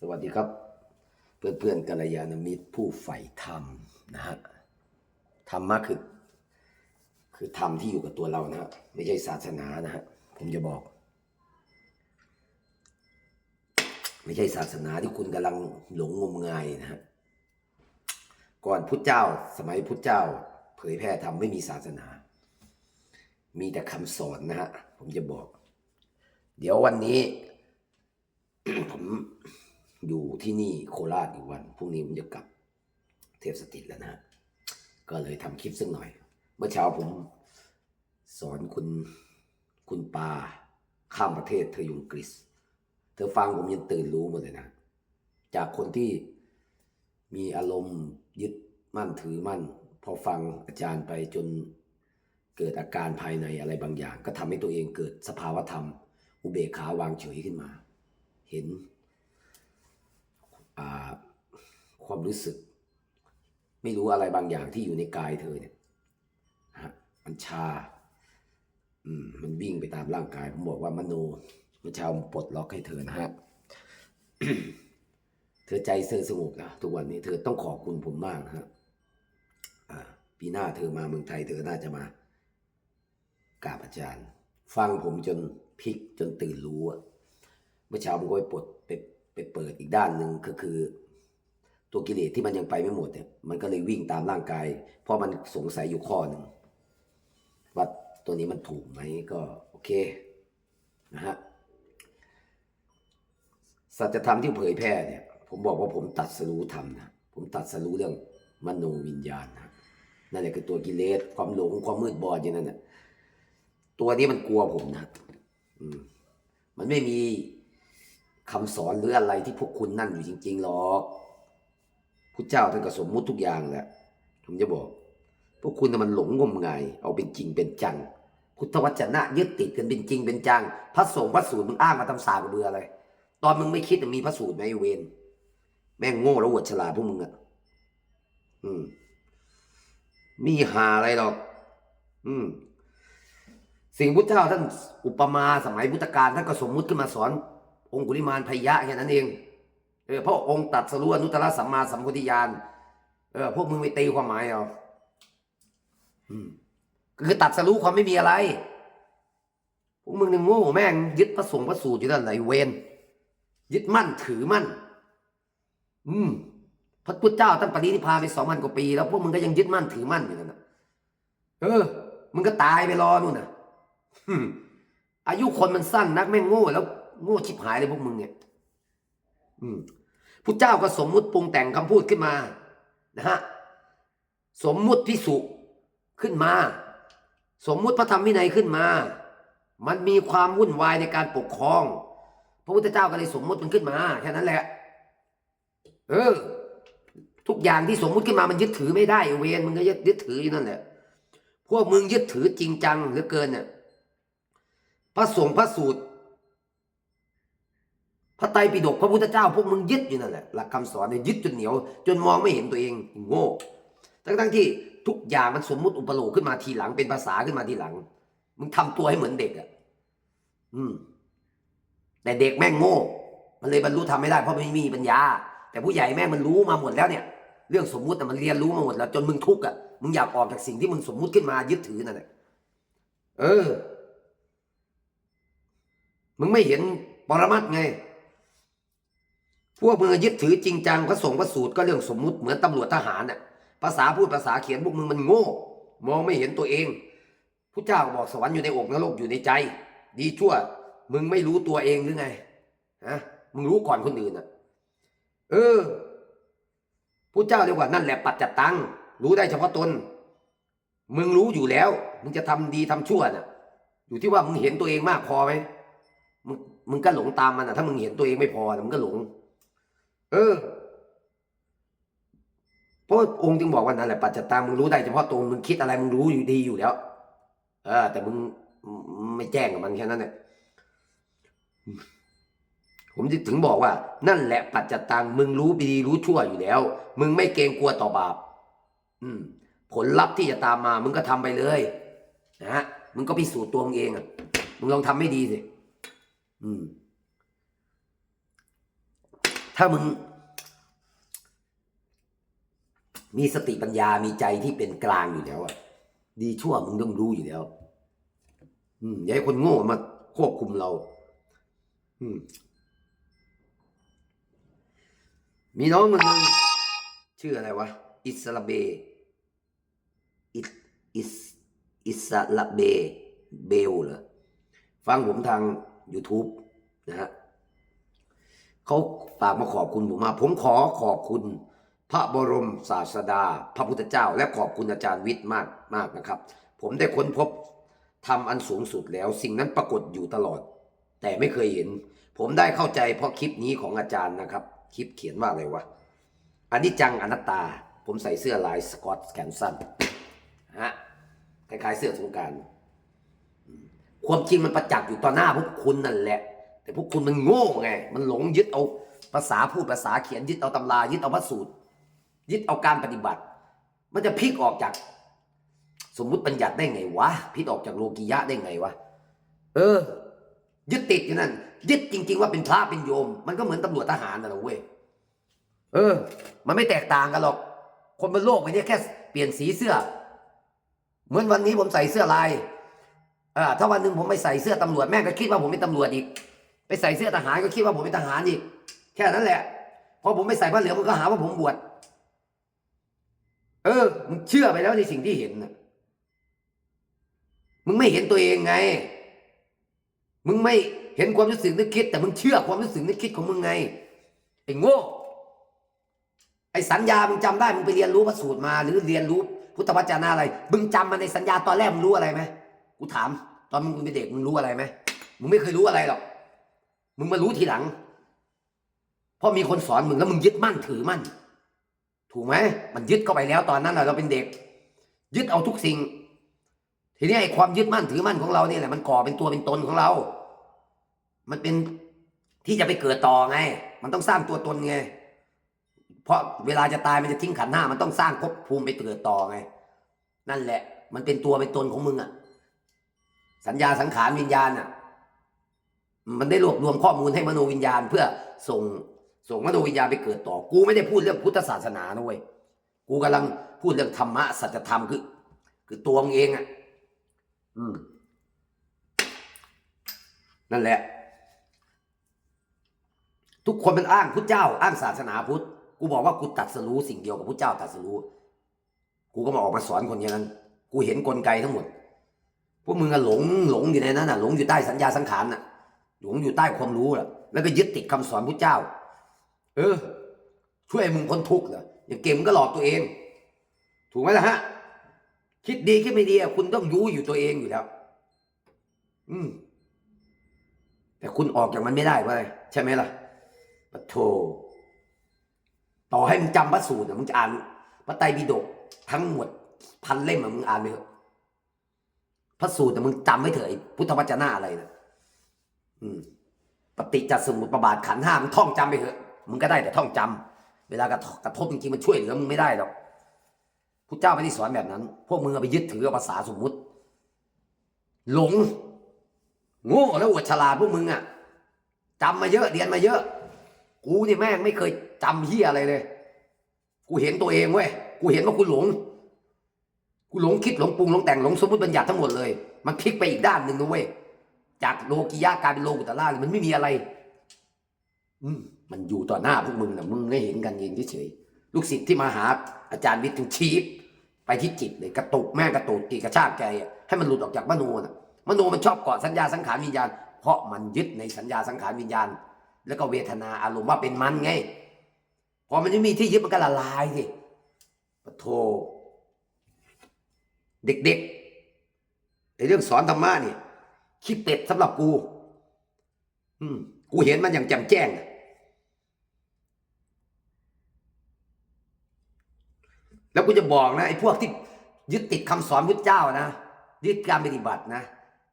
สวัสดีครับเพื่อนเพื่อนๆกัลยาณมิตรผู้ใฝ่ธรรมนะฮะธรรมะคือคือธรรมที่อยู่กับตัวเรานะฮะไม่ใช่ศาสนานะฮะผมจะบอก ไม่ใช่ศาสนาที่คุณกำลังหลงงมงายนะฮะก่อนพุทธเจ้า สมัยพุทธเจ้า เผยแพร่ธรรมไม่มีศาสนา มีแต่คำสอนนะฮะผมจะบอก เดี๋ยววันนี้ผม อยู่ที่นี่โคราชอีกวันพรุ่งนี้ผมจะกลับเทพสถิตแล้วนะก็เลยทำคลิปสักหน่อย เมื่อเช้าผมสอนคุณคุณปาข้ามประเทศเธออยู่อังกฤษ เธอฟังผมยังตื่นรู้หมดเลยนะ จากคนที่มีอารมณ์ยึดมั่นถือมั่น พอฟังอาจารย์ไปจนเกิดอาการภายในอะไรบางอย่าง ก็ทำให้ตัวเองเกิดสภาวะธรรม อุเบกขาวางเฉยขึ้นมา เห็น ความรู้สึก ไม่รู้อะไรบางอย่างที่อยู่ในกายเธอเนี่ยฮะมันชาอืมมันวิ่งไปตามร่างกาย ผมบอกว่ามโนเมื่อเช้าปลดล็อกให้เธอนะฮะเธอใจเธอสงบนะทุกวันนี้เธอต้องขอบคุณผมมากนะฮะปีหน้าเธอมาเมืองไทยเธอน่าจะมากราบอาจารย์ ฟังผมจนพลิกจนตื่นรู้อะเมื่อเช้าผมก็ไปปลดไป ไปเปิดอีกด้านหนึ่งก็คือ ตัวกิเลสที่มันยังไปไม่หมดเนี่ยมันก็เลยวิ่งตามร่างกาย เพราะมันสงสัยอยู่ข้อหนึ่งว่าตัวนี้มันถูกไหมก็โอเคนะฮะสัจธรรมที่เผยแพร่เนี่ย ผมบอกว่าผมตัดสรู้ธรรมนะผมตัดสรู้เรื่องมโนวิญญาณนะนั่นแหละคือตัวกิเลสความหลงความมืดบอดอย่างนั้นน่ะตัวนี้มันกลัวผมนะ อืม มันไม่มี คำสอนหรืออะไรที่พวกคุณนั่นอยู่จริง ๆหรอกพุทธเจ้าท่านก็สมมุติทุกอย่างแหละผมจะบอก พวกคุณน่มันหลงงมงาย เอาเป็นจริงเป็นจังพุทธวจนะยึดติดกันเป็นจริงเป็นจัง พระสงฆ์พระสูตรมึงอ้างมาทำสากระเบืออะไร ตอนมึงไม่คิดมีพระสูตรไหมเวนแม่งโง่แล้วอวดฉลาดพวกมึงอะอืม มีหาอะไรหรอก อืม สิ่งพุทธเจ้าท่านอุปมาสมัยพุทธกาลท่านก็สมมุติขึ้นมาสอน องคุลิมานพยะแค่นั้นเองเออเพราะองค์ตัดสรู้อนุตตรสัมมาสัมพุทธิญาณเออพวกมึงไปตีความหมายเอาอืมก็คือตัดสรู้ความไม่มีอะไรพวกมึงนี่โง่แม่งยึดพระสงฆ์พระสูตรอยู่นั่นไหนเวนยึดมั่นถือมั่น อืมพระพุทธเจ้าท่านปรินิพพานไปสองพันกว่าปี แล้วพวกมึงก็ยังยึดมั่นถือมั่นอยู่นั่นนะเออ มึงก็ตายไปรอนู่นน่ะอืมอายุคนมันสั้นนักแม่งโง่แล้ว โง่ชิบหายเลยพวกมึงเนี่ย อืมพุทธเจ้าก็สมมุติปรุงแต่งคำพูดขึ้นมา นะฮะ สมมุติพิสุขึ้นมา สมมุติพระธรรมวินัยขึ้นมา มันมีความวุ่นวายในการปกครอง พระพุทธเจ้าก็เลยสมมุติมันขึ้นมาแค่นั้นแหละ เออ ทุกอย่างที่สมมุติขึ้นมามันยึดถือไม่ได้เวรมึงก็ยึดยึดถืออยู่นั่นแหละ พวกมึงยึดถือจริงจังเหลือเกินเนี่ยพระสงฆ์พระสูตร พระไตรปิฎกพระพุทธเจ้าพวกมึงยึดอยู่นั่นแหละหลักคำสอนเนี่ยยึดจนเหนียว จนมองไม่เห็นตัวเองโง่ทั้งทั้งที่ทุกอย่างมันสมมุติอุปโลกขึ้นมาทีหลังเป็นภาษาขึ้นมาทีหลัง มึงทำตัวให้เหมือนเด็กอะอืม แต่เด็กแม่งโง่ มันเลยบรรลุทำไม่ได้เพราะไม่มีปัญญา แต่ผู้ใหญ่แม่งมันรู้มาหมดแล้วเนี่ย เรื่องสมมุติแต่มันเรียนรู้มาหมดแล้ว จนมึงทุกข์อะมึงอยากออกจากสิ่งที่มึงสมมุติขึ้นมายึดถือนั่นแหละเออ มึงไม่เห็นปรมัตถ์ไง พวกมึงยึดถือจริงจังพระสงฆ์พระสูตรก็เรื่องสมมุติเหมือนตำรวจทหารน่ะภาษาพูดภาษาเขียนพวกมึงมันโง่ มองไม่เห็นตัวเองพุทธเจ้าบอกสวรรค์อยู่ในอกนรกอยู่ในใจ ดีชั่ว มึงไม่รู้ตัวเองหรือไงฮะมึงรู้ก่อนคนอื่นอะ เออพุทธเจ้าเรียกว่านั่นแหละปัจจตังรู้ได้เฉพาะตน มึงรู้อยู่แล้ว มึงจะทำดีทำชั่วน่ะ อยู่ที่ว่ามึงเห็นตัวเองมากพอไหมมึงมึงก็หลงตามมันอะ ถ้ามึงเห็นตัวเองไม่พอมึงก็หลง เออเพราะองค์จึงบอกว่านั่นแหละปัจจตังมึงรู้ได้เฉพาะตนมึงคิดอะไรมึงรู้อยู่ดีอยู่แล้ว เออ แต่มึงไม่แจ้งกับมันแค่นั้นแหละผมถึงบอกว่า นั่นแหละปัจจตังมึงรู้ดีรู้ชั่วอยู่แล้ว มึงไม่เกรงกลัวต่อบาป อืม ผลลัพธ์ที่จะตามมา มึงก็ทำไปเลยนะฮะมึงก็พิสูจน์ตัวมึงเองอะมึงลองทำให้ดีสิอืม ถ้ามึง มีสติปัญญามีใจที่เป็นกลางอยู่แล้วอะดีชั่วมึงต้องรู้อยู่แล้ว อืมอย่าให้คนโง่มาควบคุมเรา อืม มีน้องมันงชื่ออะไรวะ อิสระเบ อิสอิสอิสระเบ เบลเหรอฟังผมทาง YouTube นะฮะ เขาฝากมาขอบคุณผมมาผมขอขอบคุณ พระบรมศาสดา พระพุทธเจ้า และขอบคุณอาจารย์วิทย์มากมากนะครับ ผมได้ค้นพบทำอันสูงสุดแล้ว สิ่งนั้นปรากฏอยู่ตลอด แต่ไม่เคยเห็น ผมได้เข้าใจเพราะคลิปนี้ของอาจารย์นะครับ คลิปเขียนว่าอะไรวะอนิจจังอนัตตา ผมใส่เสื้อลายสกอตแขนสั้นฮะคล้ายๆเสื้อสงการ ความจริงมันประจักษ์อยู่ต่อหน้าพวกคุณนั่นแหละ แต่พวกคุณมันโง่ไง มันหลงยึดเอาภาษาพูดภาษาเขียนยึดเอาตำรายึดเอาพระสูตร ยึดเอาการปฏิบัติ มันจะพลิกออกจาก สมมุติบัญญัติได้ไงวะพลิกออกจากโลกียะได้ไงวะเออ ยึดติดอยู่นั่นยึดจริง ๆ ว่าเป็นพระเป็นโยม มันก็เหมือนตำรวจทหารน่ะเว้ยเออ มันไม่แตกต่างกันหรอก คนบนโลกใบนี้แค่เปลี่ยนสีเสื้อ เหมือนวันนี้ผมใส่เสื้อลายอ่าถ้าวันหนึ่งผมไปใส่เสื้อตำรวจแม่ก็คิดว่าผมเป็นตำรวจอีก ไปใส่เสื้อทหารก็คิดว่าผมเป็นทหารอีก แค่นั้นแหละ พอผมไม่ใส่ผ้าเหลืองมันก็หาว่าผมบวช เออ มึงเชื่อไปแล้วในสิ่งที่เห็นนะมึงไม่เห็นตัวเองไง มึงไม่เห็นความรู้สึกนึกคิด แต่มึงเชื่อความรู้สึกนึกคิดของมึงไง ไอ้โง่ ไอ้สัญญา มึงจำได้ มึงไปเรียนรู้พระสูตรมา หรือเรียนรู้พุทธวจนะอะไร มึงจำมาในสัญญาตอนแรกมึงรู้อะไรไหมกูถาม ตอนมึงเป็นเด็กมึงรู้อะไรไหมมึงไม่เคยรู้อะไรหรอก มึงมารู้ทีหลัง เพราะมีคนสอนมึงแล้วมึงยึดมั่นถือมั่น ถูกไหมมันยึดเข้าไปแล้วตอนนั้นเราเป็นเด็ก ยึดเอาทุกสิ่ง ทีนี้ไอ้ความยึดมั่นถือมั่นของเราเนี่ยแหละมันก่อเป็นตัวเป็นตนของเรา มันเป็นที่จะไปเกิดต่อไง มันต้องสร้างตัวตนไง เพราะเวลาจะตายมันจะทิ้งขันธ์ห้า มันต้องสร้างภพภูมิไปเกิดต่อไง นั่นแหละ มันเป็นตัวเป็นตนของมึงอะสัญญาสังขารวิญญาณอะ มันได้รวบรวมข้อมูลให้มโนวิญญาณ เพื่อส่งส่งมโนวิญญาณไปเกิดต่อ กูไม่ได้พูดเรื่องพุทธศาสนานะเว้ยกูกำลังพูดเรื่องธรรมะสัจธรรมคือ คือตัวมึงเองอะอืม นั่นแหละ ทุกคนมันอ้างพุทธเจ้า อ้างศาสนาพุทธกูบอกว่ากูตัดสรู้สิ่งเดียวกับพุทธเจ้าตัดสรู้กูก็มาออกมาสอนคนอย่างนั้น กูเห็นกลไกทั้งหมด พวกมึงอะหลงหลงอยู่ในนั้นอะหลงอยู่ใต้สัญญาสังขารน่ะ หลงอยู่ใต้ความรู้แหละแล้วก็ยึดติดคำสอนพุทธเจ้า เออ ช่วยมึงพ้นทุกข์เหรออย่างเกมก็หลอกตัวเอง ถูกไหมล่ะฮะ คิดดีคิดไม่ดีคุณต้องรู้อยู่ตัวเองอยู่แล้ว อืม แต่คุณออกจากมันไม่ได้เว้ยใช่ไหมล่ะปะโทต่อให้มึงจำพระสูตรอะมึงจะอ่านพระไตรปิฎกทั้งหมดพันเล่มมึงอ่านไปเถอะพระสูตรแต่มึงจำไว้เถอะพุทธวจนะอะไรนะ ปฏิจจสมุปบาทขันห้ามึงท่องจำไปเถอะมึงก็ได้แต่ท่องจำเวลากระทบกระทบจริงๆมันช่วยเหลือมึงไม่ได้หรอกพุทธเจ้าไม่ได้สอนแบบนั้น พวกมึงเอาไปยึดถือภาษาสมมุติ หลงโง่แล้วอวดฉลาดพวกมึงอะจำมาเยอะเรียนมาเยอะ กูนี่แม่งไม่เคยจำเฮียอะไรเลย กูเห็นตัวเองเว้ยกูเห็นว่ากูหลง กูหลงคิดหลงปรุงหลงแต่งหลงสมมติบัญญัติทั้งหมดเลย มันพลิกไปอีกด้านหนึ่งนะเว้ย จากโลกิยะกลายเป็นโลกุตละมันไม่มีอะไร อืมมันอยู่ต่อหน้าพวกมึงนะมึงไม่เห็นกันเองเฉยๆลูกศิษย์ที่มาหาอาจารย์วิทย์ถึงชี้ไปที่จิตเลยกระตุกแม่กระตุกตีกระชากใจให้มันหลุดออกจากมโนน่ะมโนมันชอบเกาะสัญญาสังขารวิญญาณ เพราะมันยึดในสัญญาสังขารวิญญาณ แล้วก็เวทนาอารมณ์ว่าเป็นมันไง พอมันไม่มีที่ยึดมันก็ละลายสิปะโทเด็กๆในเรื่องสอนธรรมะเนี่ย ขี้เป็ดสำหรับกู อืม กูเห็นมันอย่างแจ่มแจ้ง แล้วกูจะบอกนะไอ้พวกที่ยึดติดคำสอนพุทธเจ้านะยึดการปฏิบัตินะ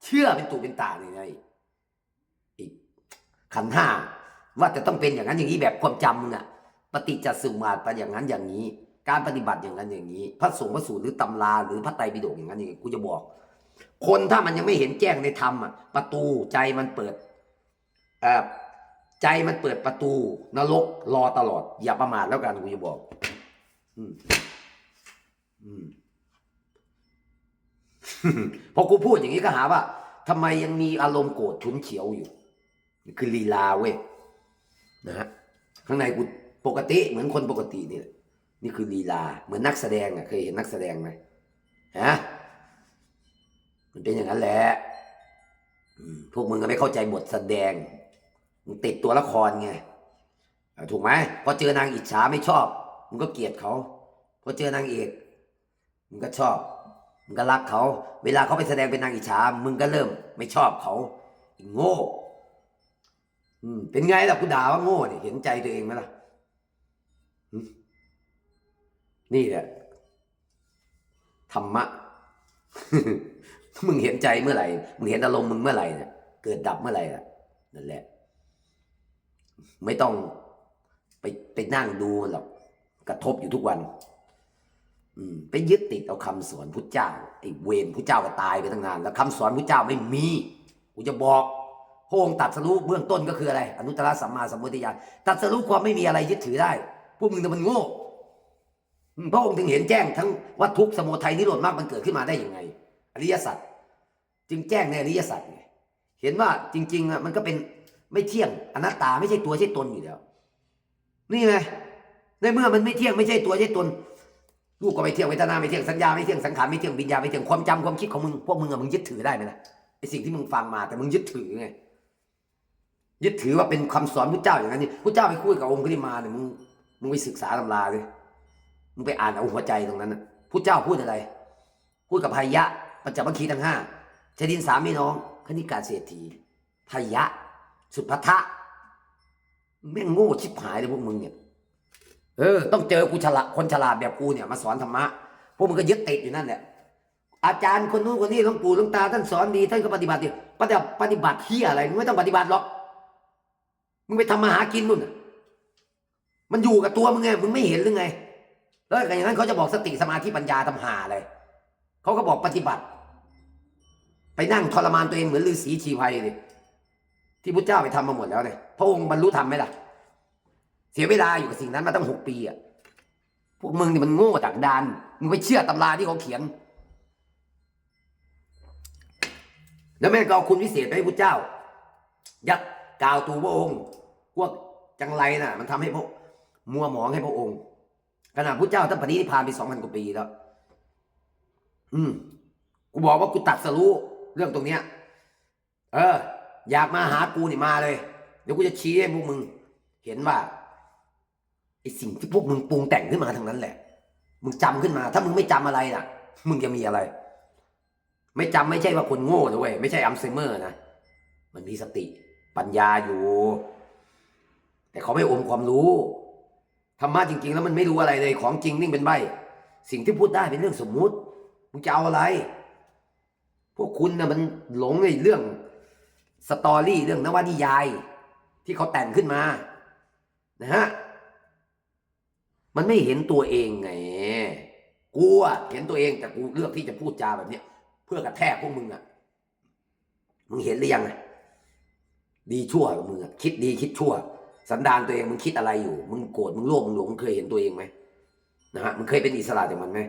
เชื่อเป็นตูเป็นตาเลยนะไอ้ขันห้าว่าจะต้องเป็นอย่างนั้นอย่างนี้แบบความจำมึงอะปฏิจจสมุปบาไปอย่างนั้นอย่างนี้ การปฏิบัติอย่างนั้นอย่างนี้ พระสงฆ์พระสูตรหรือตำราหรือพระไตรปิฎกอย่างนั้นอย่างนี้กูจะบอก คนถ้ามันยังไม่เห็นแจ้งในธรรมอะประตูใจมันเปิดอ่อใจมันเปิดประตูนรกรอตลอด อย่าประมาทแล้วกันกูจะบอก อืมอืมพอกูพูดอย่างนี้ก็หาว่าทำไมยังมีอารมณ์โกรธฉุนเฉียวอยู่นี่คือลีลาเว้ยนะฮะข้างในกูปกติเหมือนคนปกตินี่แหละนี่คือลีลา เหมือนนักแสดงอะ เคยเห็นนักแสดงไหมฮะ มันเป็นอย่างนั้นแหละพวกมึงก็ไม่เข้าใจบทแสดง มึงติดตัวละครไงถูกไหมพอเจอนางอิจฉาไม่ชอบ มึงก็เกลียดเขาพอเจอนางเอก มึงก็ชอบ มึงก็รักเขา เวลาเขาไปแสดงเป็นนางอิจฉา มึงก็เริ่มไม่ชอบเขาโง่เป็นไงล่ะกูด่าว่าโง่เนี่ยเห็นใจตัวเองไหมล่ะนี่แหละธรรมะ มึงเห็นใจเมื่อไหร่ มึงเห็นอารมณ์มึงเมื่อไหร่เนี่ยเกิดดับเมื่อไหร่ล่ะนั่นแหละ ไม่ต้องไปไปนั่งดูมันหรอกกระทบอยู่ทุกวัน อืม ไปยึดติดเอาคำสอนพุทธเจ้าไอ้เวรพุทธเจ้าก็ตายไปตั้งนาน แล้วคำสอนพุทธเจ้าไม่มีกูจะบอกพระองค์ตัดสรู้เบื้องต้นก็คืออะไร อนุตตรสัมมาสัมพุทธญาณตัดสรู้ความไม่มีอะไรยึดถือได้ พวกมึงน่มันโง่อืมพระองค์ถึงเห็นแจ้งทั้งว่าทุกสมุทัยนิโรธมรรคมันเกิดขึ้นมาได้ยังไง อริยสัจจึงแจ้งในอริยสัจไงเห็นว่าจริงๆอะมันก็เป็นไม่เที่ยงอนัตตาไม่ใช่ตัวใช่ตนอยู่แล้ว นี่ไงในเมื่อมันไม่เที่ยงไม่ใช่ตัวใช่ตนรูปก็ไม่เที่ยงเวทนาไม่เที่ยงสัญญาไม่เที่ยงสังขารไม่เที่ยงวิญญาณไม่เที่ยงความจำความคิดของมึงพวกมึงอะมึงยึดถือได้ไหมล่ะไอสิ่งที่มึงฟังมาแต่มึงยึดถือไงยึดถือว่าเป็นคำสอนพระเจ้าอย่างนั้นนี่พระเจ้าไปคุยกับองค์ที่มาเนี่ยมึงมึงไปศึกษาตำราเลยมึงไปอ่านเอาหัวใจตรงนั้นนะพระเจ้าพูดอะไร พูดกับพายะ ปัญจวัคคีย์ทั้งห้าชดินสามพี่น้อง คณิกาเศรษฐีพายะ สุภัทะแม่งโง่ชิบหายเลยพวกมึงเนี่ย เออ ต้องเจอกูฉลาดคนฉลาดแบบกูเนี่ยมาสอนธรรมะ พวกมึงก็ยึดติดอยู่นั่นแหละ อาจารย์คนนู้นคนนี้หลวงปู่หลวงตาท่านสอนดีท่านก็ปฏิบัติดีปฏิบัติปฏิบัติเฮียอะไรมึงไม่ต้องปฏิบัติหรอก มึงไปทำมาหากินนู่นมันอยู่กับตัวมึงไง มึงไม่เห็นหรือไง แล้วอย่างนั้นเขาจะบอกสติสมาธิปัญญาทำหาอะไรเขาก็บอกปฏิบัติ ไปนั่งทรมานตัวเองเหมือนฤาษีชีไพรเลยที่พุทธเจ้าไปทำมาหมดแล้วเนี่ยพระองค์บรรลุธรรมไหมล่ะ เสียเวลาอยู่กับสิ่งนั้นมาตั้งหกปีอะพวกมึงนี่มันโง่ดักดานมึงไปเชื่อตำราที่เขาเขียน แล้วแม่ก็เอาคุณวิเศษไปให้พุทธเจ้า ยัดกล่าวตูพระองค์พวกจังไรน่ะ มันทำให้พวกมัวหมองให้พระองค์ขณะพุทธเจ้าท่านปฏินิพพานไปสองพันกว่าปีแล้ว อืมกูบอกว่ากูตัดสรู้ เรื่องตรงเนี้ย เออ อยากมาหากูนี่มาเลย เดี๋ยวกูจะชี้ให้พวกมึง เห็นว่าไอสิ่งที่พวกมึงปรุงแต่งขึ้นมาทั้งนั้นแหละ มึงจำขึ้นมา ถ้ามึงไม่จำอะไรล่ะ มึงจะมีอะไร ไม่จำไม่ใช่ว่าคนโง่นะเว้ยไม่ใช่อัลไซเมอร์นะมันมีสติ ปัญญาอยู่ แต่เขาไม่อมความรู้ธรรมะจริง ๆ แล้วมันไม่รู้อะไรเลยของจริงนิ่งเป็นใบ สิ่งที่พูดได้เป็นเรื่องสมมุติมึงจะเอาอะไร พวกคุณนะมันหลงในเรื่องสตอรี่เรื่องนวนิยาย ที่เขาแต่งขึ้นมา นะฮะ มันไม่เห็นตัวเองไง กูอะเห็นตัวเองแต่กูเลือกที่จะพูดจาแบบเนี้ย เพื่อกระแทกพวกมึงอะมึงเห็นหรือยังอะดีชั่วมึงอะคิดดีคิดชั่ว สันดานตัวเองมึงคิดอะไรอยู่ มึงโกรธมึงโลภมึงหลงมึงเคยเห็นตัวเองไหมนะฮะมึงเคยเป็นอิสระจากมันไหม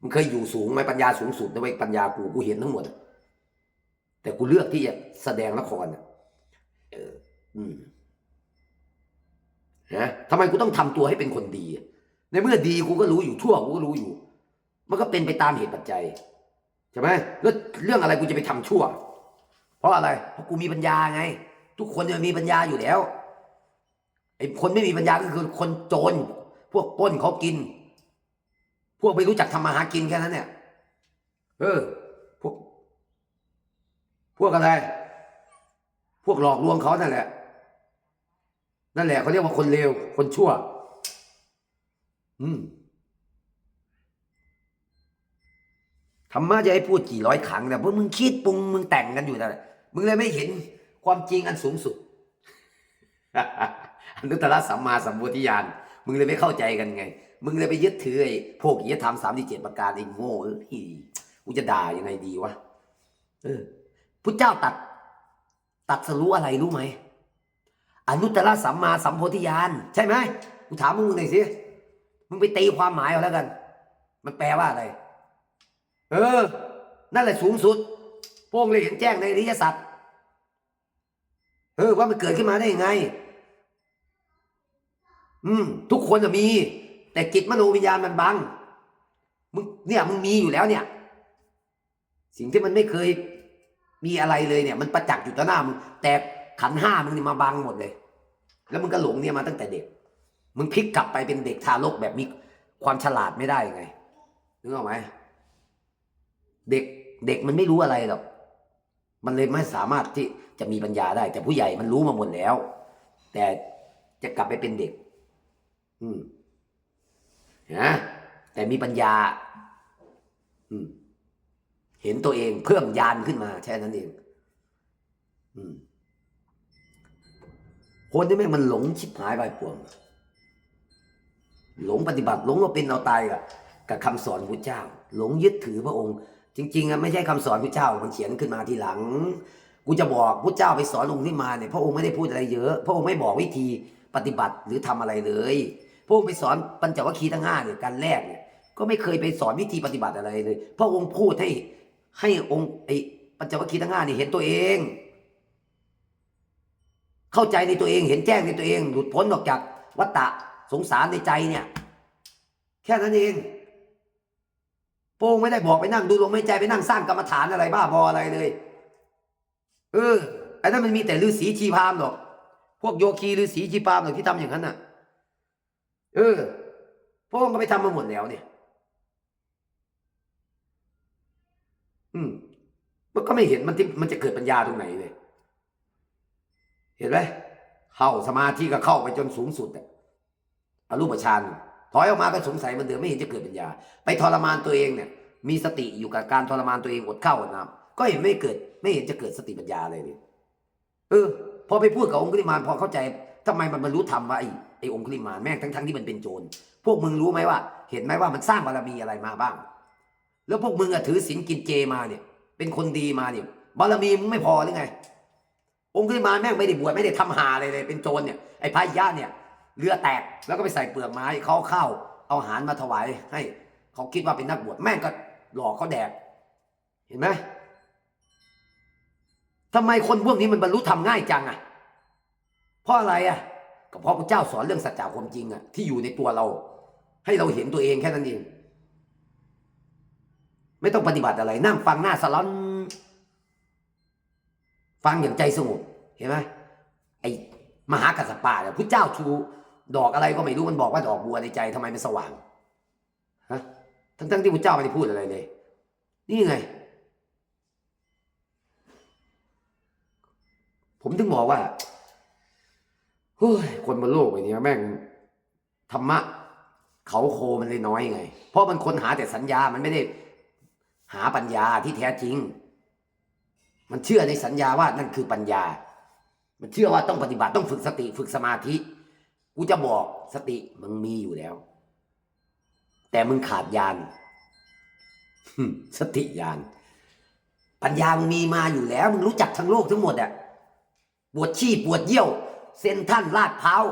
มึงเคยอยู่สูงไหมปัญญาสูงสุดนะเว้ยปัญญากูกูเห็นทั้งหมดแต่กูเลือกที่จะแสดงละครเออ อืมนะทำไมกูต้องทำตัวให้เป็นคนดี ในเมื่อดีกูก็รู้อยู่ชั่วกูก็รู้อยู่ มันก็เป็นไปตามเหตุปัจจัยใช่ไหมแล้วเรื่องอะไรกูจะไปทำชั่ว เพราะอะไรเพราะกูมีปัญญาไง ทุกคนจะมีปัญญาอยู่แล้วไอ้คนไม่มีปัญญาก็คือคนโจรพวกป้นเขากิน พวกไม่รู้จักทำมาหากินแค่นั้นเนี่ย เออ พวก พวกอะไร พวกหลอกลวงเขานั่นแหละ นั่นแหละเขาเรียกว่าคนเลว คนชั่ว อืมธรรมะจะให้พูดกี่ร้อยครั้งแต่พวกมึงคิดปรุงมึงแต่งกันอยู่นั่นแหละมึงเลยไม่เห็นความจริงอันสูงสุดอนุตตรสัมมาสัมพุทธิญาณมึงเลยไม่เข้าใจกันไง มึงเลยไปยึดถือไอ้พวกยิธรรมสามที่เจ็ดประการไอ้โง่เอ้ยกูจะด่ายังไงดีวะเออพุทธเจ้าตัด ตัดสรู้อะไรรู้ไหมอนุตตรสัมมาสัมโพธิญาณใช่ไหมกูถามมึงหน่อยสิมึงไปตีความหมายเอาแล้วกัน มันแปลว่าอะไร เออ นั่นแหละสูงสุดพวกเลยเห็นแจ้งในอริยสัจเออว่ามันเกิดขึ้นมาได้ยังไง อืม ทุกคนจะมี แต่จิตมโนวิญญาณมันบังมึงเนี่ยมึงมีอยู่แล้วเนี่ย สิ่งที่มันไม่เคยมีอะไรเลยเนี่ย มันประจักษ์อยู่ต่อหน้ามึงแต่ขันห้ามึงนี่มาบังหมดเลย แล้วมึงก็หลงเนี่ยมาตั้งแต่เด็ก มึงพลิกกลับไปเป็นเด็กทารกแบบมีความฉลาดไม่ได้ยังไงนึกออกไหมเด็กเด็กมันไม่รู้อะไรหรอกมันเลยไม่สามารถที่จะมีปัญญาได้ แต่ผู้ใหญ่มันรู้มาหมดแล้ว แต่จะกลับไปเป็นเด็ก อืม นะแต่มีปัญญาอืเห็นตัวเองเพิ่มยานขึ้นมาแค่นั้นเองอคนที่แม่งมันหลงชิบหายไปปวงหลงปฏิบัติหลงเอาเป็นเอาตายกับกับคำสอนพระเจ้า หลงยึดถือพระองค์ จริงๆอะไม่ใช่คำสอนพระเจ้ามันเขียนขึ้นมาทีหลังกูจะบอกพระเจ้าไปสอนองค์ที่มาเนี่ยพระองค์ไม่ได้พูดอะไรเยอะ พระองค์ไม่บอกวิธีปฏิบัติหรือทำอะไรเลย พระองค์ไปสอนปัญจวัคคีย์ทั้งห้าเนี่ยการแรกเนี่ยก็ไม่เคยไปสอนวิธีปฏิบัติอะไรเลยพระองค์พูดให้ให้องค์ไอ้ปัญจวัคคีย์ทั้งห้านี่เห็นตัวเอง เข้าใจในตัวเองเห็นแจ้งในตัวเอง หลุดพ้นออกจากวัฏฏะสงสารในใจเนี่ย แค่นั้นเองพระองค์ไม่ได้บอกไปนั่งดูลมหายใจไปนั่งสร้างกรรมฐานอะไรบ้าบออะไรเลย เออไอ้นั่นมันมีแต่ฤาษีชีพามหรอก พวกโยคีฤาษีชีพามหรอกที่ทำอย่างนั้นน่ะ เออพระองค์ก็ไปทำมาหมดแล้วเนี่ย อืมมันก็ไม่เห็นมันที่มันจะเกิดปัญญาตรงไหนเลย เห็นไหมเข้าสมาธิก็เข้าไปจนสูงสุดอะอรูปฌานถอยออกมาก็สงสัยมันเดิมไม่เห็นจะเกิดปัญญา ไปทรมานตัวเองเนี่ย มีสติอยู่กับการทรมานตัวเองอดข้าวอดน้ำก็เห็นไม่เกิด ไม่เห็นจะเกิดสติปัญญาเลยเนี่ยเออ พอไปพูดกับองคุลิมานพอเข้าใจทำไมมันบรรลุธรรมว่าไอ้ ไอ้องคุลิมานแม่งทั้งทั้งที่มันเป็นโจรพวกมึงรู้ไหมว่า เห็นไหมว่ามันสร้างบารมีอะไรมาบ้าง แล้วพวกมึงอะถือศีลกินเจมาเนี่ย เป็นคนดีมาเนี่ย บารมีมึงไม่พอหรือไง องค์ขึ้นมานแม่งไม่ได้บวชไม่ได้ทำหาอะไรเลย เป็นโจรเนี่ยไอ้พายะเนี่ยเรือแตกแล้วก็ไปใส่เปลือกไม้เขาเข้าเอาอาหารมาถวายให้เขาคิดว่าเป็นนักบวชแม่งก็หลอกเขาแดกเห็นไหมทำไมคนพวกนี้มันบรรลุธรรมง่ายจังอะเพราะอะไรอะ ก็เพราะพระเจ้าสอนเรื่องสัจจะความจริงอะที่อยู่ในตัวเรา ให้เราเห็นตัวเองแค่นั้นเอง ไม่ต้องปฏิบัติอะไร นั่งฟังหน้าสลอน ฟังอย่างใจสงบเห็นไหมไอ้มหากัสปะเนี่ยพระเจ้าชูดอกอะไรก็ไม่รู้มันบอกว่าดอกบัวในใจทำไมมันสว่างฮะทั้งทั้งๆที่พระเจ้าไม่ได้พูดอะไรเลย นี่ไง ผมถึงบอกว่า เฮ้ยคนบนโลกใบนี้แม่งธรรมะ เขาโคมันเลยน้อยไง เพราะมันคนหาแต่สัญญามันไม่ได้หาปัญญาที่แท้จริง มันเชื่อในสัญญาว่านั่นคือปัญญา มันเชื่อว่าต้องปฏิบัติต้องฝึกสติฝึกสมาธิกูจะบอกสติมึงมีอยู่แล้ว แต่มึงขาดญาณหึสติญาณปัญญามึงมีมาอยู่แล้ว มึงรู้จักทั้งโลกทั้งหมดอะปวดขี้ปวดเยี่ยว เส้นท่านลาดเท้าว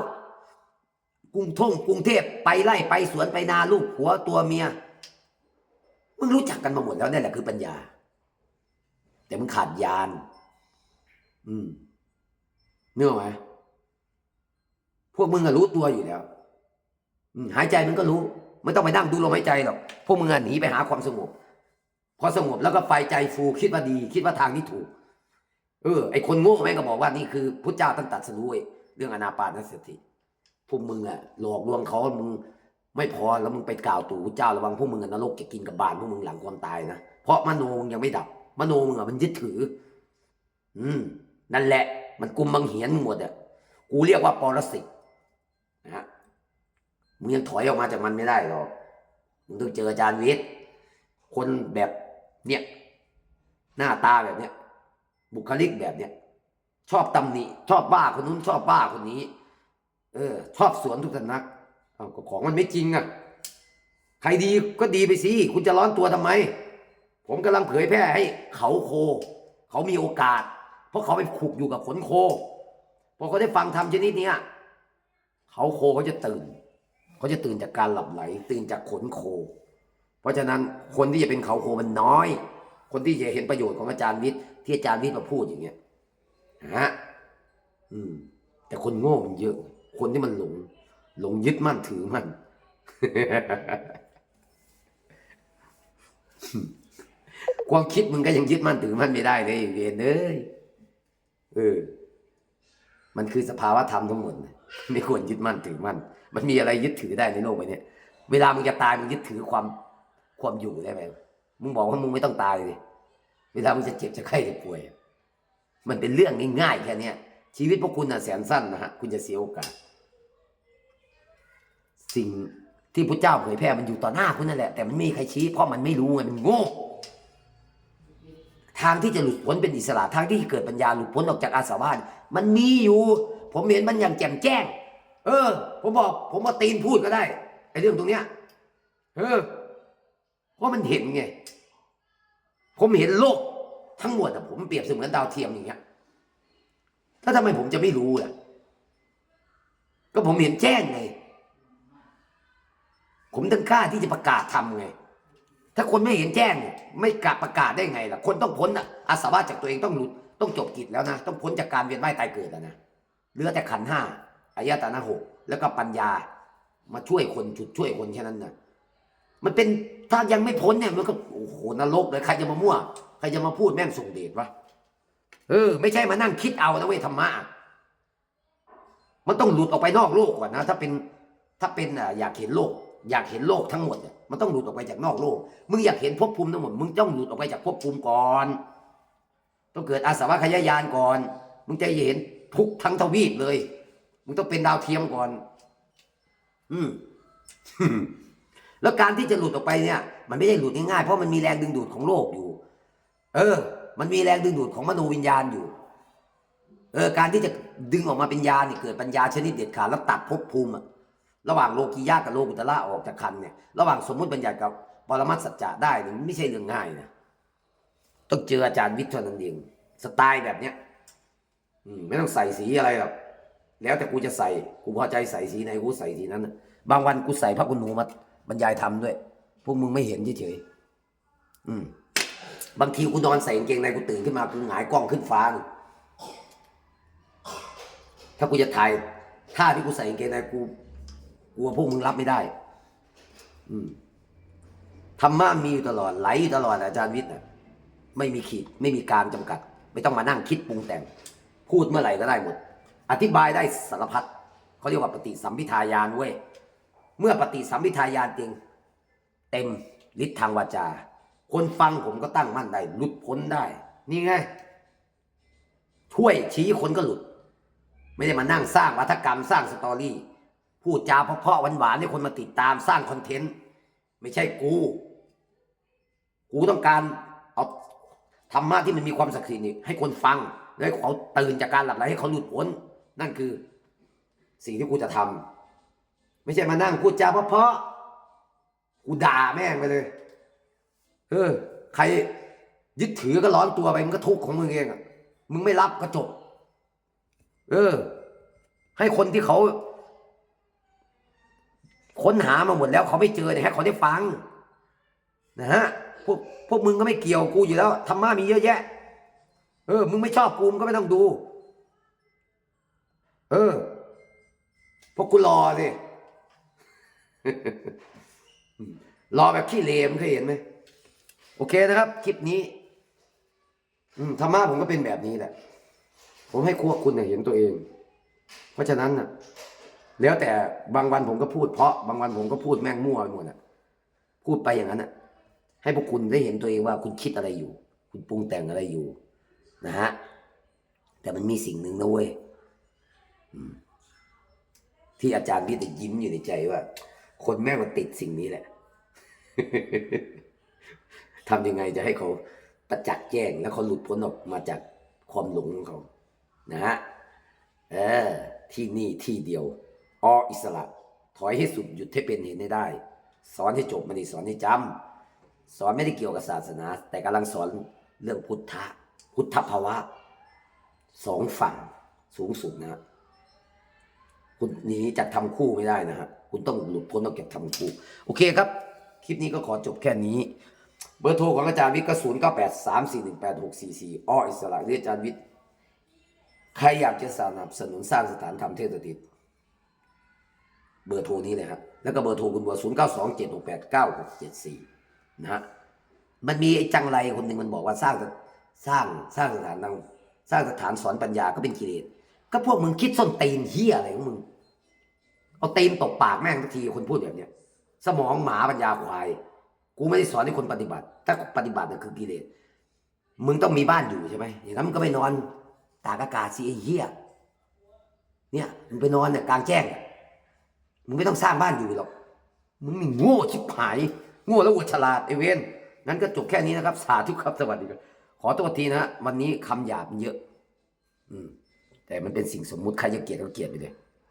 กรุงทงกรุงเทพไปไล่ไปสวนไปนาลูกหัวตัวเมียมึงรู้จักกันมาหมดแล้วนั่นแหละคือปัญญา แต่มึงขาดยาน อืมเนื้ออกไหมพวกมึงอะรู้ตัวอยู่แล้วหายใจมึงก็รู้ไม่ต้องไปนั่งดูลมหายใจหรอกพวกมึงอะหนีไปหาความสงบพอสงบแล้วก็ไฟใจฟูคิดว่าดี คิดว่าทางนี้ถูก เออไอคนโง่แม่งก็บอกว่านี่คือพุทธเจ้าตั้งตัดสรู้ไอ เรื่องอนาปานสติพวกมึงอะหลอกลวงเขามึงไม่พอแล้วมึงไปกล่าวตู่เจ้าระวังพวกมึงอะนรกจะกินกับบานพวกมึงหลังความตายนะเพราะมโนมึงยังไม่ดับ มโนมึงอะมันยึดถือ อืม นั่นแหละ มันกุมบังเหียนหมดอะกูเรียกว่าปรสิตนะฮะมึงยังถอยออกมาจากมันไม่ได้หรอกมึงต้องเจออาจารย์วิทย์คนแบบเนี่ยหน้าตาแบบเนี้ยบุคลิกแบบเนี้ย ชอบตำหนิชอบบ้าคนนู้นชอบบ้าคนนี้ เออ ชอบสวนทุกสำนักเอาของมันไม่จริงอะใครดีก็ดีไปสิคุณจะร้อนตัวทำไม ผมกำลังเผยแพร่ให้เขาโค เขามีโอกาส เพราะเขาไปขุกอยู่กับขนโคพอเขาได้ฟังธรรมชนิดเนี้ยเขาโคเขาจะตื่นเขาจะตื่นจากการหลับไหล ตื่นจากขนโค เพราะฉะนั้นคนที่จะเป็นเขาโคมันน้อย คนที่จะเห็นประโยชน์ของอาจารย์วิทย์ที่อาจารย์วิทย์มาพูดอย่างเงี้ย ฮะอืม แต่คนโง่มันเยอะ คนที่มันหลง หลงยึดมั่นถือมั่นความคิดมึงก็ยังยึดมั่นถือมั่นไม่ได้เลยเวียนเอ้ยเออ มันคือสภาวะธรรมทั้งหมดไม่ควรยึดมั่นถือมั่นมันมีอะไรยึดถือได้ในโลกใบนี้เวลามึงจะตายมึงยึดถือความความอยู่ได้ไหมมึงบอกว่ามึงไม่ต้องตายเลยเวลามึงจะเจ็บจะไข้จะป่วย มันเป็นเรื่องง่ายๆแค่นี้ชีวิตพวกคุณน่ะแสนสั้นนะฮะคุณจะเสียโอกาส สิ่งที่พระเจ้าเผยแพร่มันอยู่ต่อหน้าคุณนั่นแหละแต่มันไม่มีใครชี้เพราะมันไม่รู้ไงมันโง่ทางที่จะหลุดพ้นเป็นอิสระทางที่เกิดปัญญาหลุดพ้นออกจากอาสวะเนี่ยมันมีอยู่ ผมเห็นมันอย่างแจ่มแจ้ง เออ ผมบอก ผมมาตีนพูดก็ได้ไอ้เรื่องตรงเนี้ยเออเพราะมันเห็นไง ผมเห็นโลก ทั้งหมดอะผมเปรียบเสมือนดาวเทียมอย่างเงี้ยแล้วทำไมผมจะไม่รู้ล่ะ ก็ผมเห็นแจ้งไงผมต้องกล้าที่จะประกาศทำไง ถ้าคนไม่เห็นแจ้ง ไม่กล้าประกาศได้ไงล่ะ คนต้องพ้นอะอาสาวะจากตัวเองต้องหลุดต้องจบกิจแล้วนะ ต้องพ้นจากการเวียนว่ายตายเกิดแล้วนะเหลือแต่ขันห้าอายตนะหกแล้วก็ปัญญา มาช่วยคนจุดช่วยคนแค่นั้นนะมันเป็นถ้ายังไม่พ้นเนี่ยมันก็ โอ้โหนรกเลยใครจะมามั่วใครจะมาพูดแม่งส่งเดชวะเออ ไม่ใช่มานั่งคิดเอานะเว้ยธรรมะมันต้องหลุดออกไปนอกโลกก่อนนะ ถ้าเป็นถ้าเป็นอยากเห็นโลก อยากเห็นโลกทั้งหมดมันต้องหลุดออกไปจากนอกโลก มึงอยากเห็นภพภูมิทั้งหมดมึงต้องหลุดออกไปจากภพภูมิก่อน ต้องเกิดอาสวะขยายานก่อน มึงจะเห็นทุกทั้งทวีปเลย มึงต้องเป็นดาวเทียมก่อน อืมแล้วการที่จะหลุดออกไปเนี่ย มันไม่ได้หลุดง่ายๆเพราะมันมีแรงดึงดูดของโลกอยู่ เออ มันมีแรงดึงดูดของมโนวิญญาณอยู่ เออ การที่จะดึงออกมาเป็นญาณเนี่ยเกิดปัญญาชนิดเด็ดขาดแล้วตัดภพภูมิอะระหว่างโลกียะกับโลกุตระออกจากคันเนี่ยระหว่างสมมุติบัญญัติกับปรมัตสัจจะได้เนี่ยมันไม่ใช่เรื่องง่ายนะต้องเจออาจารย์วิทย์เท่านั้นเองสไตล์แบบเนี้ยอืไม่ต้องใส่สีอะไรหรอกแล้วแต่กูจะใส่ กูพอใจใส่สีไหนกูใส่สีนั้น บางวันกูใส่พระคุณหนูมาบรรยายธรรมด้วย พวกมึงไม่เห็นเฉยๆอืม บางทีกูนอนใส่กางเกงในกูตื่นขึ้นมากูหงายกล้องขึ้นฟ้า ถ้ากูจะถ่ายท่าที่กูใส่กางเกงในกูกลัวพวกมึงรับไม่ได้ อืมธรรมะมีอยู่ตลอดไหลอยู่ตลอดอาจารย์วิทย์นะไม่มีขีดไม่มีการจำกัด ไม่ต้องมานั่งคิดปรุงแต่ง พูดเมื่อไหร่ก็ได้หมด อธิบายได้สารพัดเขาเรียกว่าปฏิสัมพิทายานเว้ยเมื่อปฏิสัมพิทายานจริง เต็มฤทธิ์ทางวาจา คนฟังผมก็ตั้งมั่นได้หลุดพ้นได้ นี่ไงช่วยชี้คนก็หลุด ไม่ได้มานั่งสร้างวัฒกรรมสร้างสตอรี่พูดจาเพาะๆหวานๆให้คนมาติดตามสร้างคอนเทนต์ไม่ใช่กู กูต้องการเอาธรรมะที่มันมีความศักดิ์สิทธิ์นี่ให้คนฟังแล้วให้เขาตื่นจากการหลับไหลให้เขาหลุดพ้น นั่นคือ สิ่งที่กูจะทำไม่ใช่มานั่งพูดจาเพาะๆ กูด่าแม่งไปเลย เออ ใครยึดถือก็ร้อนตัวไปมึงก็ทุกข์ของมึงเองอะมึงไม่รับก็จบ เออ ให้คนที่เขาค้นหามาหมดแล้วเขาไม่เจอเนี่ยให้เขาได้ฟัง นะฮะ พวกพวกมึงก็ไม่เกี่ยวกูอยู่แล้วธรรมะมีเยอะแยะ เออ มึงไม่ชอบกูมึงก็ไม่ต้องดู เออ พวกกูรอสิ รอแบบขี้เลมเคยเห็นไหมโอเคนะครับ คลิปนี้ อืมธรรมะผมก็เป็นแบบนี้แหละ ผมให้ควคุณเนี่ยเห็นตัวเอง เพราะฉะนั้นน่ะ แล้วแต่บางวันผมก็พูดเพราะบางวันผมก็พูดแม่งมั่วไปหมดอะ พูดไปอย่างนั้นอะ ให้พวกคุณได้เห็นตัวเองว่าคุณคิดอะไรอยู่ คุณปรุงแต่งอะไรอยู่ นะฮะแต่มันมีสิ่งหนึ่งนะเว้ยที่อาจารย์พี่แต่ยิ้มอยู่ในใจว่า คนแม่งมันติดสิ่งนี้แหละทำยังไงจะให้เขาประจักษ์แจ้งแล้วเขาหลุดพ้นออกมาจากความหลงของเขานะฮะเออที่นี่ที่เดียวออิสระ ถอยให้สุดหยุดให้เป็นเห็นให้ได้ สอนให้จบไมันสอนให้จำสอนไม่ได้เกี่ยวกับศาสนา แต่กำลังสอนเรื่องพุทธะพุทธภาวะสองฝั่งสูงสุดนะฮะคุณหนีจากทำคู่ไม่ได้นะฮะคุณต้องหลุดพ้นออกจากทำคู่โอเคครับ คลิปนี้ก็ขอจบแค่นี้ เบอร์โทรของอาจารย์วิทย์ก็ศูนย์เก้าแปดสามสี่หนึ่งแปดหกสี่สี่อ้ออิสระหรืออาจารย์วิทย์ใครอยากจะสนับสนุนสร้างสถานธรรมเทศสถิตเบอร์โทรนี้เลยครับ แล้วก็เบอร์โทรคุณบัวศูนย์เก้าสองเจ็ดหกแปดเก้าหกเจ็ดสี่นะฮะมันมีไอ้จังไรคนหนึ่งมันบอกว่าสร้างสร้างสร้างสถานนั่งสร้างสถานสอนปัญญาก็เป็นกิเลสก็พวกมึงคิดส้นตีนเฮียอะไรของมึง เอาเตีนตบปากแม่งทักทีคนพูดแบบเนี้ยสมองหมาปัญญาควาย กูไม่ได้สอนให้คนปฏิบัติ ถ้าปฏิบัติน่ะคือกิเลสมึงต้องมีบ้านอยู่ใช่ไหมอย่างนั้นมึงก็ไปนอนตากอากาศสิไอ้เหี้ยเนี่ยมึงไปนอนเนี่ยกลางแจ้งมึงไม่ต้องสร้างบ้านอยู่หรอกมึงนี่โง่ชิบหายโง่แล้วอวดฉลาดไอเวนงั้นก็จบแค่นี้นะครับ สาธุครับสวัสดีครับขอตัวทีนะฮะวันนี้คำหยาบเยอะ อืมแต่มันเป็นสิ่งสมมุติใครจะเกลียดก็เกลียดไปเลย